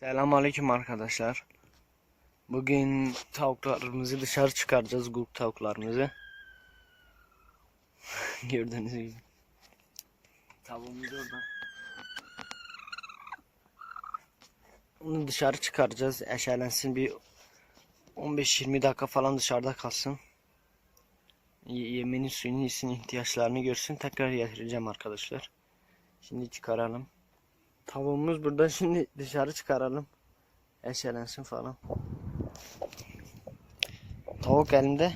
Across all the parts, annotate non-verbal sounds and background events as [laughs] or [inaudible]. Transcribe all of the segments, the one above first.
Selamünaleyküm arkadaşlar. Bugün tavuklarımızı dışarı çıkaracağız, gurk tavuklarımızı. [laughs] Gördüğünüz gibi. Tavuğumuz orada. Onu dışarı çıkaracağız, eşelensin bir 15-20 dakika falan dışarıda kalsın. Y- yemeğini, suyunu, yesin, ihtiyaçlarını görsün. Tekrar getireceğim arkadaşlar. Şimdi çıkaralım. Tavuğumuz burada [laughs] şimdi dışarı çıkaralım. Eşelensin falan. Tavuk elinde.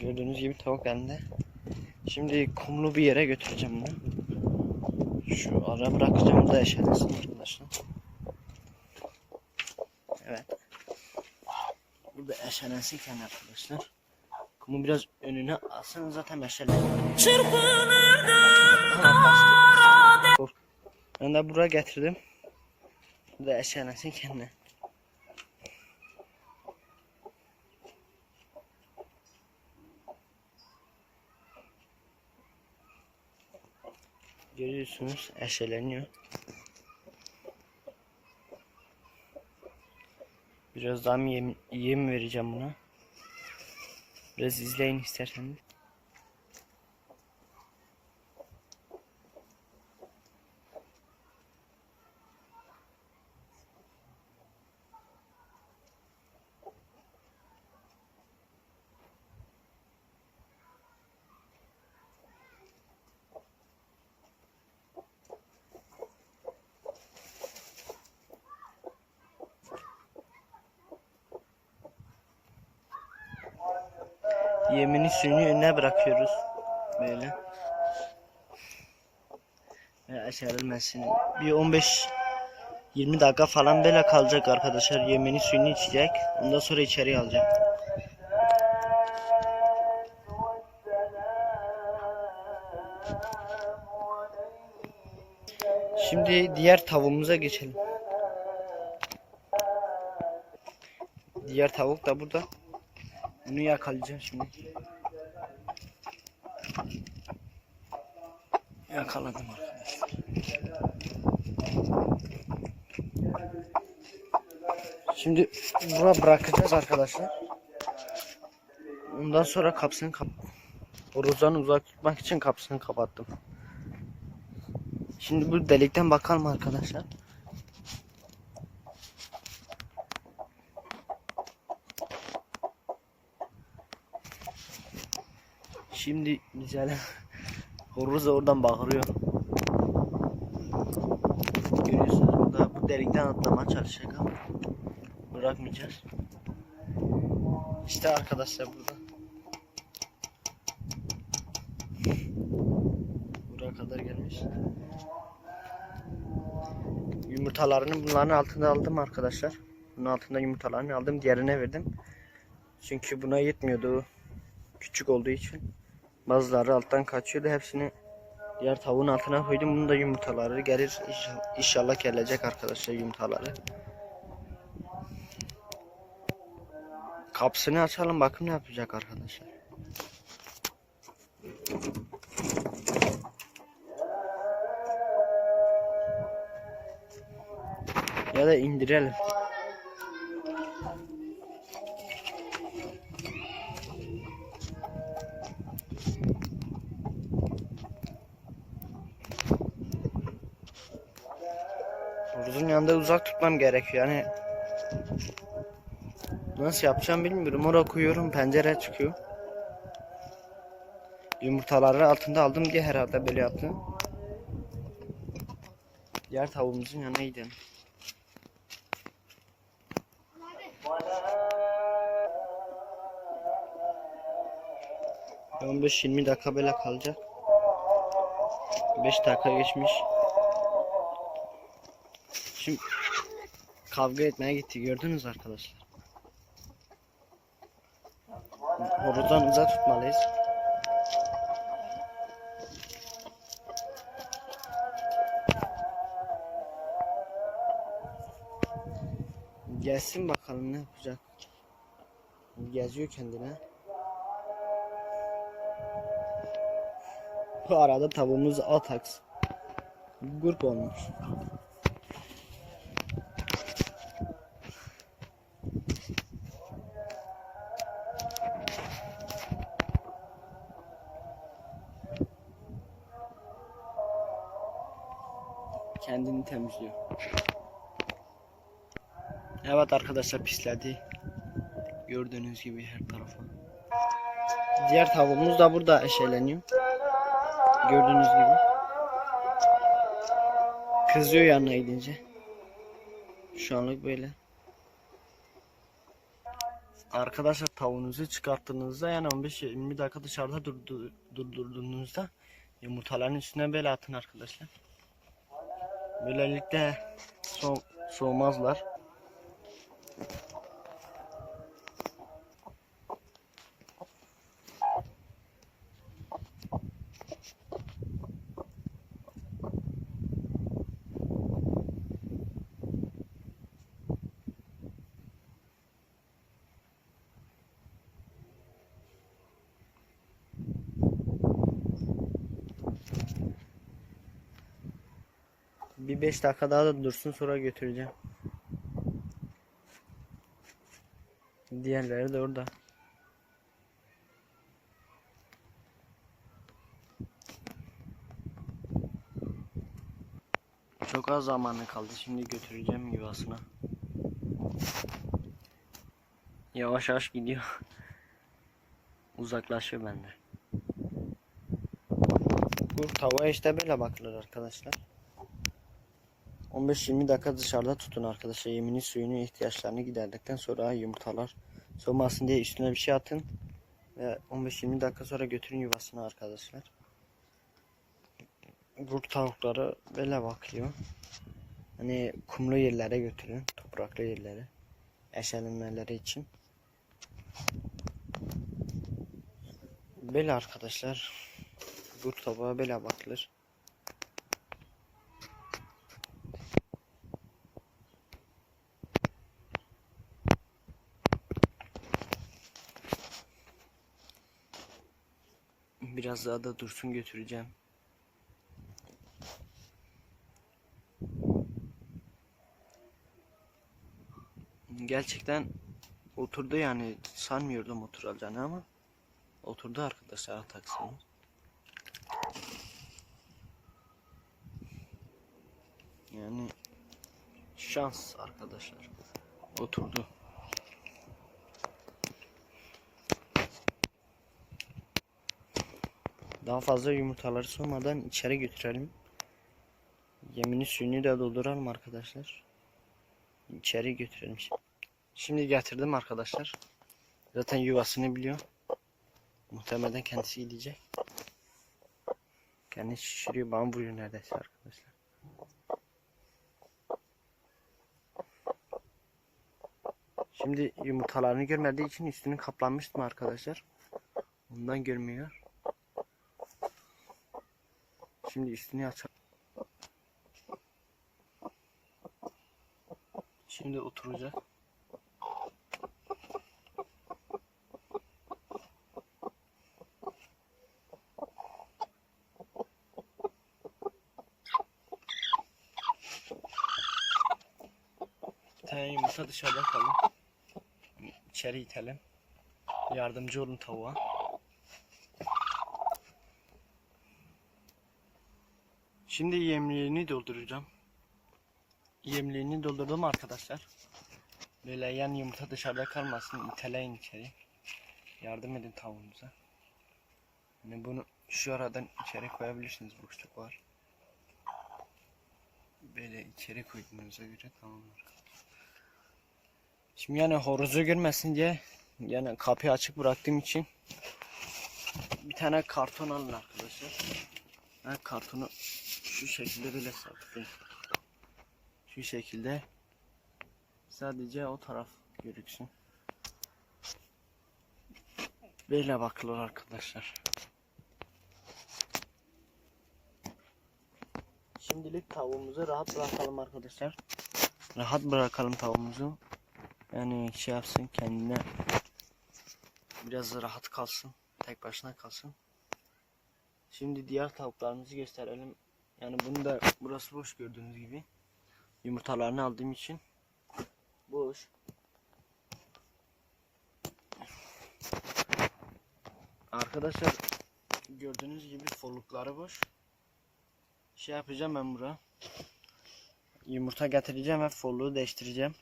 Gördüğünüz gibi tavuk elinde. Şimdi kumlu bir yere götüreceğim bunu. Şu ara bırakacağım burada eşelensin arkadaşlar. Evet. Burada eşelensinken arkadaşlar. Kumu biraz önüne alsın zaten eşeleniyor. Ben de buraya getirdim. Burada eşelensin kendine. Görüyorsunuz eşeleniyor. Biraz daha yem, yem vereceğim buna. Biraz izleyin isterseniz. Yemini suyunu önüne bırakıyoruz. Böyle. Ve aşarılmasın. Bir 15 20 dakika falan böyle kalacak arkadaşlar. Yemini suyunu içecek. Ondan sonra içeri alacak. Şimdi diğer tavuğumuza geçelim. Diğer tavuk da burada. Bunu yakalayacağım şimdi. Yakaladım arkadaşlar. Şimdi bura bırakacağız arkadaşlar. Ondan sonra kapısını kap Horozdan uzak tutmak için kapısını kapattım. Şimdi bu delikten bakalım arkadaşlar. Şimdi güzel. Horoz da oradan bağırıyor. Görüyorsunuz burada bu delikten atlamaya çalışacak ama bırakmayacağız. İşte arkadaşlar burada. Buraya kadar gelmiş. Yumurtalarını bunların altında aldım arkadaşlar. Bunun altında yumurtalarını aldım. Diğerine verdim. Çünkü buna yetmiyordu. Küçük olduğu için. Bazıları alttan kaçıyordu. Hepsini diğer tavuğun altına koydum. Bunun da yumurtaları gelir. İnşallah, gelecek arkadaşlar yumurtaları. Kapısını açalım. Bakın ne yapacak arkadaşlar. Ya da indirelim. Horozun yanında uzak tutmam gerekiyor yani. Nasıl yapacağım bilmiyorum. Oraya koyuyorum pencere çıkıyor. Yumurtaları altında aldım diye herhalde böyle yaptım. Diğer tavuğumuzun yanına gidelim. Bir 15-20 dakika böyle kalacak. 5 dakika geçmiş. Şimdi kavga etmeye gitti gördünüz arkadaşlar. Horozdan uzak tutmalıyız. Gelsin bakalım ne yapacak. Geziyor kendine. Bu arada tavuğumuz Atax. Gurk olmuş. Evet arkadaşlar pisledi. Gördüğünüz gibi her tarafa. Diğer tavuğumuz da burada eşeleniyor. Gördüğünüz gibi. Kızıyor yanına gidince. Şu anlık böyle. Arkadaşlar tavuğunuzu çıkarttığınızda yani 15-20 dakika dışarıda durdu, durdurduğunuzda yumurtaların üstüne böyle atın arkadaşlar. Böylelikle so soğumazlar. Bir 5 dakika daha da dursun sonra götüreceğim. Diğerleri de orada. Çok az zamanı kaldı. Şimdi götüreceğim yuvasına. Yavaş yavaş gidiyor. [laughs] Uzaklaşıyor bende. Bu tavuğa işte böyle bakılır arkadaşlar. 15-20 dakika dışarıda tutun arkadaşlar. Yemini suyunu ihtiyaçlarını giderdikten sonra yumurtalar soğumasın diye üstüne bir şey atın. Ve 15-20 dakika sonra götürün yuvasına arkadaşlar. Kurt tavukları böyle bakıyor. Hani kumlu yerlere götürün. Topraklı yerlere. Eşelenmeleri için. Böyle arkadaşlar. Kurt tavuğa böyle bakılır. Biraz daha da dursun götüreceğim. Gerçekten oturdu yani sanmıyordum oturacağını ama oturdu arkadaşlar taksimiz. Yani şans arkadaşlar. Oturdu. Daha fazla yumurtaları soğumadan içeri götürelim. Yemini suyunu da dolduralım arkadaşlar. İçeri götürelim şimdi. Getirdim arkadaşlar. Zaten yuvasını biliyor. Muhtemelen kendisi gidecek. Kendisi şişiriyor. Vuruyor neredeyse arkadaşlar. Şimdi yumurtalarını görmediği için üstünü kaplanmıştım arkadaşlar. Ondan görmüyor. Şimdi üstünü açalım. Şimdi oturacak. Bir tane yumurta dışarıda kaldı. İçeri itelim. Yardımcı olun tavuğa. Şimdi yemliğini dolduracağım. Yemliğini doldurdum arkadaşlar. Böyle yan yumurta dışarıda kalmasın. İteleyin içeri. Yardım edin tavuğunuza. Yani bunu şu aradan içeri koyabilirsiniz. Boşluk var. Böyle içeri koyduğunuza göre tamamdır. Şimdi yani horozu görmesin diye yani kapıyı açık bıraktığım için bir tane karton alın arkadaşlar. Ben kartonu şu şekilde böyle sabitleyin. Şu şekilde sadece o taraf gözüksün. Böyle bakılır arkadaşlar. Şimdilik tavuğumuzu rahat bırakalım arkadaşlar. Rahat bırakalım tavuğumuzu. Yani şey yapsın kendine biraz rahat kalsın. Tek başına kalsın. Şimdi diğer tavuklarımızı gösterelim. Yani bunu da burası boş gördüğünüz gibi. Yumurtalarını aldığım için boş. Arkadaşlar gördüğünüz gibi folukları boş. Şey yapacağım ben bura. yumurta getireceğim ve folluğu değiştireceğim.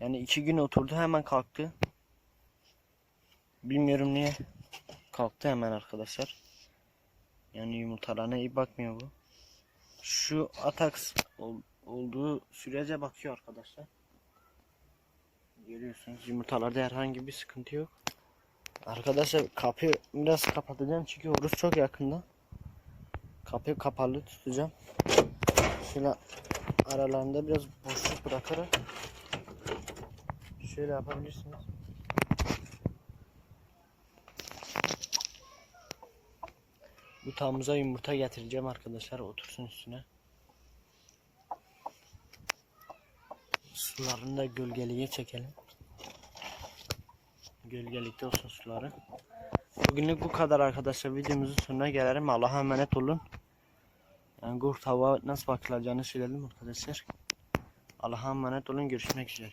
Yani iki gün oturdu hemen kalktı. Bilmiyorum niye kalktı hemen arkadaşlar. Yani yumurtalarına iyi bakmıyor bu. Şu ataks ol- olduğu sürece bakıyor arkadaşlar. Görüyorsunuz yumurtalarda herhangi bir sıkıntı yok. Arkadaşlar kapıyı biraz kapatacağım çünkü horoz çok yakında. Kapıyı kapalı tutacağım. Şöyle aralarında biraz boşluk bırakarak şöyle yapabilirsiniz. Bu tamıza yumurta getireceğim arkadaşlar otursun üstüne. Sularını da gölgeliğe çekelim. Gölgelikte olsun suları. Bugünlük bu kadar arkadaşlar. Videomuzun sonuna gelelim. Allah'a emanet olun. Yani kurt hava nasıl bakılacağını söyledim arkadaşlar. Allah'a emanet olun. Görüşmek üzere.